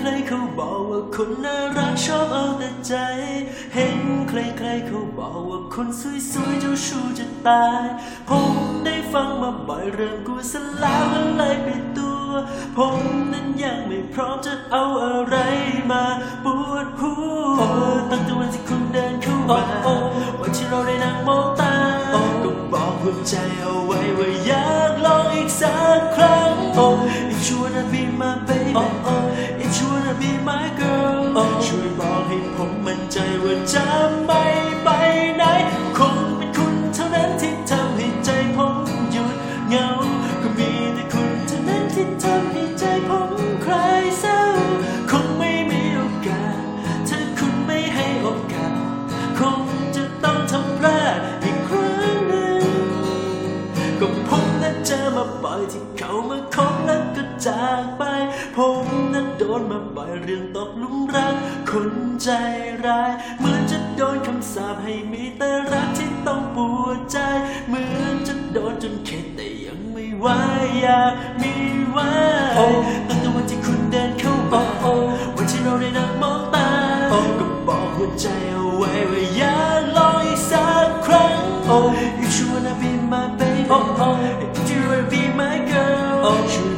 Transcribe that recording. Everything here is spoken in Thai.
ครเขาบอกว่าคนน่ารักชอบเอาแต่ใจ เห็นใครๆเขาบอกว่าคนสวยๆเจ้าชู้จะตาย ผมได้ฟังมาบ่อยเริ่มกลัวซะล้วก็เลยไปตัว ผมนั้นยังไม่พร้อมจะเอาอะไรมาปวดหัวตั้งแต่วันที่คุณเดินเข้ามาวันที่เราได้นั่งมองตาก็บอกหัวใจเอาไว้ว่าอยากลองอีกสักครั้ง If you wanna be my baby my girl ช่วยบอกให้ผมมั่นใจว่าจะไม่ไปไหน คงเป็นคุณเท่านั้นที่ทำให้ใจผมหยุดเหงา ก็มีแต่คุณเท่านั้นที่ทำให้ใจผมคลายเศร้า คงไม่มีโอกาส ถ้าคุณไม่ให้โอกาส คงจะต้องทำพลาดอีกครั้งหนึ่ง ก็ผมนั้นเจอมาบ่อยที่เขามาคบแล้วก็จากไป ผมนั้น โดนมาบ่อยเรื่องตกหลุมรัก คนใจร้าย เหมือนจะโดนคำสาปให้มีแต่รักที่ต้องปวดใจ เหมือนจะโดนจนเข็ดแต่ยังไม่ไหวอยากมีไว้ตั้งแต่วันที่คุณเดินเข้ามาวันที่เราได้นั่งมองตาก็บอกหัวใจเอาไว้ว่าอยากลองอีกสักครั้ง If you wanna be my baby If you wanna be my girl